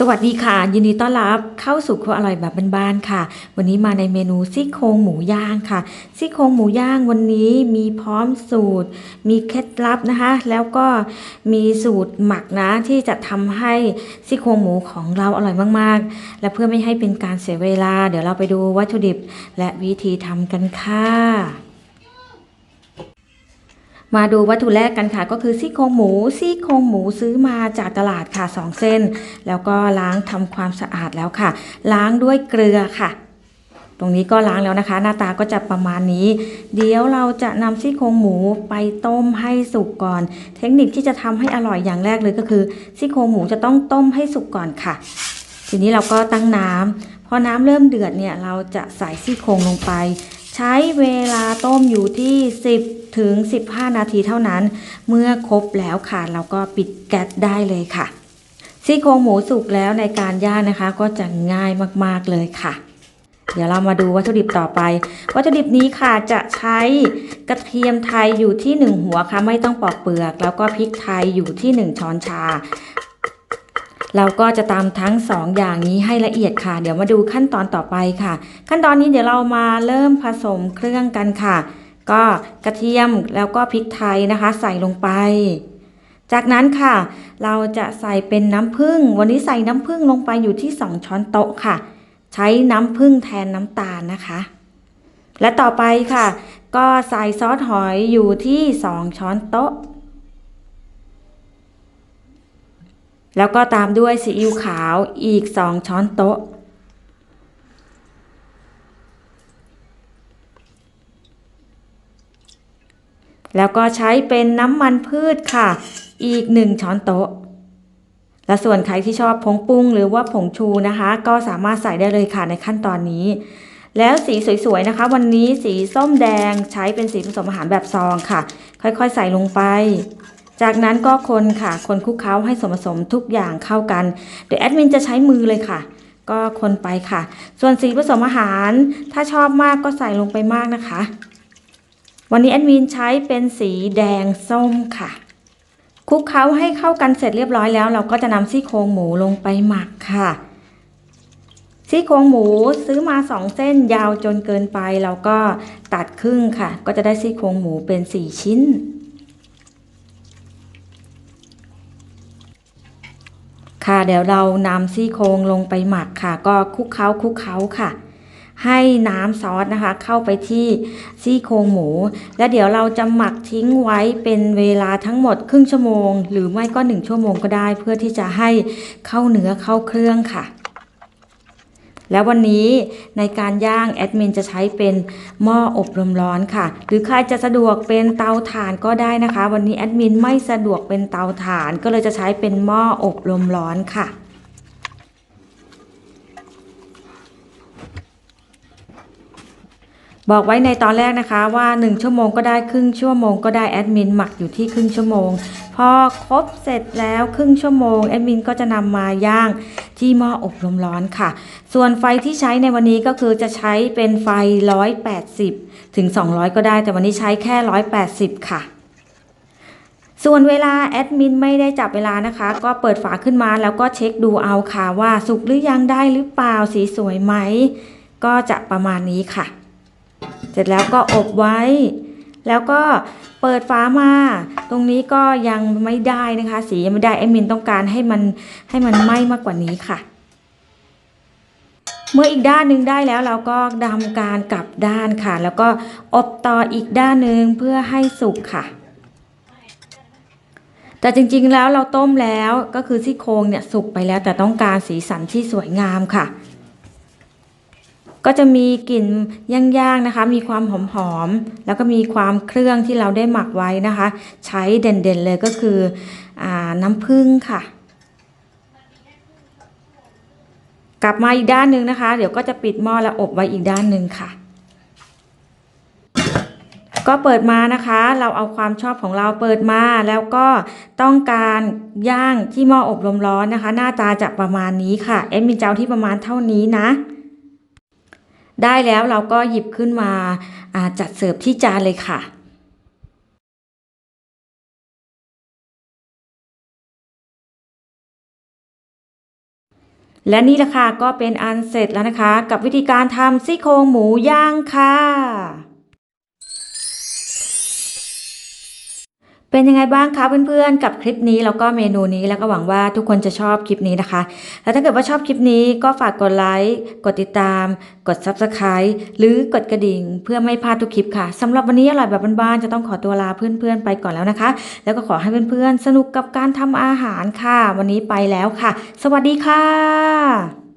สวัสดีค่ะ ยินดีต้อนรับเข้าสู่ครัวอร่อยแบบบ้านๆค่ะ วันนี้มาในเมนูซี่โครงหมูย่างค่ะซี่โครงหมูย่างวันนี้มีพร้อมสูตร มีเคล็ดลับนะคะ แล้วก็มีสูตรหมักนะที่จะทำให้ซี่โครงหมูของเราอร่อยมากๆ และเพื่อไม่ให้เป็นการเสียเวลา เดี๋ยวเราไปดูวัตถุดิบ และวิธีทำกันค่ะ มาดูวัตถุแรกกันค่ะ ก็คือซี่โครงหมูซี่โครงหมูซื้อมาจากตลาดค่ะ 2 เส้น แล้วก็ล้างทำความสะอาดแล้วค่ะ ล้างด้วยเกลือค่ะ ตรงนี้ก็ล้างแล้วนะคะ หน้าตาก็จะประมาณนี้ เดี๋ยวเราจะนำซี่โครงหมูไปต้มให้สุกก่อน เทคนิคที่จะทำให้อร่อยอย่างแรกเลยก็คือซี่โครงหมูจะต้องต้มให้สุกก่อนค่ะ ทีนี้เราก็ตั้งน้ำพอน้ำเริ่มเดือดเนี่ยเราจะใส่ซี่โครงลงไป ใช้เวลาต้มอยู่ที่ 10 ถึง 15 นาทีเท่านั้น เมื่อครบแล้วค่ะ เราก็ปิดแก๊สได้เลยค่ะ ซี่โครงหมูสุกแล้วในการย่างนะคะ ก็จะง่ายมากๆเลยค่ะ เดี๋ยวเรามาดูวัตถุดิบต่อไป วัตถุดิบนี้ค่ะจะใช้กระเทียมไทยอยู่ที่ 1 หัวค่ะ ไม่ต้องปอกเปลือก แล้วก็พริกไทยอยู่ที่ 1 ช้อนชา เราก็จะตำทั้งสองอย่างนี้ให้ละเอียดค่ะ เดี๋ยวมาดูขั้นตอนต่อไปค่ะ ขั้นตอนนี้เดี๋ยวเรามาเริ่มผสมเครื่องกันค่ะ ก็กระเทียมแล้วก็พริกไทยนะคะ ใส่ลงไป จากนั้นค่ะ เราจะใส่เป็นน้ำผึ้งวันนี้ใส่น้ำผึ้งลงไปอยู่ที่ 2 ช้อนโต๊ะค่ะ ใช้น้ำผึ้งแทนน้ำตาลนะคะ และต่อไปค่ะ ก็ใส่ซอสหอยอยู่ที่ 2 ช้อนโต๊ะ แล้วก็ตามด้วยซีอิ๊วขาวอีก 2 ช้อนโต๊ะ แล้วก็ใช้เป็นน้ำมันพืชค่ะ อีก 1 ช้อนโต๊ะ และส่วนใครที่ชอบผงปรุงหรือว่าผงชูนะคะ ก็สามารถใส่ได้เลยค่ะในขั้นตอนนี้ แล้วสีสวยๆนะคะ วันนี้สีส้มแดงใช้เป็นสีผสมอาหารแบบซองค่ะ ค่อยๆ ใส่ลงไป จากนั้นก็คนค่ะ คนคลุกเคล้าให้ส่วนผสมทุกอย่างเข้ากัน เดี๋ยวแอดมินจะใช้มือเลยค่ะ ก็คนไปค่ะ ส่วนสีผสมอาหาร ถ้าชอบมากก็ใส่ลงไปมากนะคะ วันนี้แอดมินใช้เป็นสีแดงส้มค่ะคลุกเคล้าให้เข้ากันเสร็จเรียบร้อยแล้ว เราก็จะนำซี่โครงหมูลงไปหมักค่ะซี่โครงหมูซื้อมาสองเส้นยาวจนเกินไป เราก็ตัดครึ่งค่ะ ก็จะได้ซี่โครงหมูเป็นสี่ชิ้น ค่ะ เดี๋ยวเรานำซี่โครงลงไปหมักค่ะ ก็คลุกเคล้าคลุกเคล้าค่ะ ให้น้ำซอสนะคะ เข้าไปที่ซี่โครงหมู และเดี๋ยวเราจะหมักทิ้งไว้เป็นเวลาทั้งหมดครึ่งชั่วโมง หรือไม่ก็หนึ่งชั่วโมงก็ได้ เพื่อที่จะให้เข้าเนื้อเข้าเครื่องค่ะ แล้ววันนี้ในการย่างแอดมินจะใช้เป็นหม้ออบลมร้อนค่ะ หรือใครจะสะดวกเป็นเตาถ่านก็ได้นะคะ วันนี้แอดมินไม่สะดวกเป็นเตาถ่านก็เลยจะใช้เป็นหม้ออบลมร้อนค่ะ บอกไว้ในตอนแรกนะคะว่า 1 ชั่วโมงก็ได้ครึ่งชั่วโมงก็ได้แอดมินหมักอยู่ที่ครึ่งชั่วโมง พอครบเสร็จแล้วครึ่งชั่วโมงแอดมินก็จะนำมาย่างที่หม้ออบลมร้อนค่ะ ส่วนไฟที่ใช้ในวันนี้ก็คือจะใช้เป็นไฟ 180 ถึง 200 ก็ได้ แต่วันนี้ใช้แค่ 180 ค่ะส่วนเวลาแอดมินไม่ได้จับเวลานะคะ ก็เปิดฝาขึ้นมาแล้วก็เช็คดูเอาค่ะว่าสุกหรือยังได้หรือเปล่าสีสวยไหม ก็จะประมาณนี้ค่ะ ร็จแล้วก็อบไว้ แล้วก็เปิดฝามา ตรงนี้ก็ยังไม่ได้นะคะ สียังไม่ได้แอดมินต้องการให้มันให้มันไหม้มากกว่านี้ค่ะ เมื่ออีกด้านหนึ่งได้แล้วเราก็ทำการกลับด้านค่ะ แล้วก็อบต่ออีกด้านหนึ่งเพื่อให้สุกค่ะแต่จริงๆ แล้วเราต้มแล้วก็คือซี่โครงเนี่ยสุกไปแล้วแต่ต้องการสีสันที่สวยงามค่ะ ก็จะมีกลิ่นย่างๆนะคะ มีความหอมๆแล้วก็มีความเครื่องที่เราได้หมักไว้นะคะ ใช้เด่นๆเลยก็คืออน้ำผึ้งค่ะ กลับมาอีกด้านหนึ่งนะคะ เดี๋ยวก็จะปิดหม้อแล้วอบไว้อีกด้านหนึ่งค่ะก็เปิดมานะคะ เราเอาความชอบของเราเปิดมาแล้วก็ต้องการย่างที่หม้ออบลมร้อนนะคะ หน้าตาจะประมาณนี้ค่ะ เอ็มมีเจ้าที่ประมาณเท่านี้นะ ได้แล้วเราก็หยิบขึ้นมาาจัดเสิร์ฟที่จานเลยค่ะและนี่แหละค่ะก็เป็นอันเสร็จแล้วนะคะ กับวิธีการทำซี่โครงหมูย่างค่ะ เป็นยังไงบ้างคะเพื่อนๆ กับคลิปนี้แล้วก็เมนูนี้แล้วก็หวังว่าทุกคนจะชอบคลิปนี้นะคะ แล้วถ้าเกิดว่าชอบคลิปนี้ก็ฝากกดไลค์กดติดตาม กด Subscribe หรือกดกระดิ่ง เพื่อไม่พลาดทุกคลิปค่ะสำหรับวันนี้อร่อยแบบบ้านๆจะต้องขอตัวลาเพื่อนๆ ไปก่อนแล้วนะคะ แล้วก็ขอให้เพื่อนๆ สนุกกับการทำอาหารค่ะ วันนี้ไปแล้วค่ะ สวัสดีค่ะ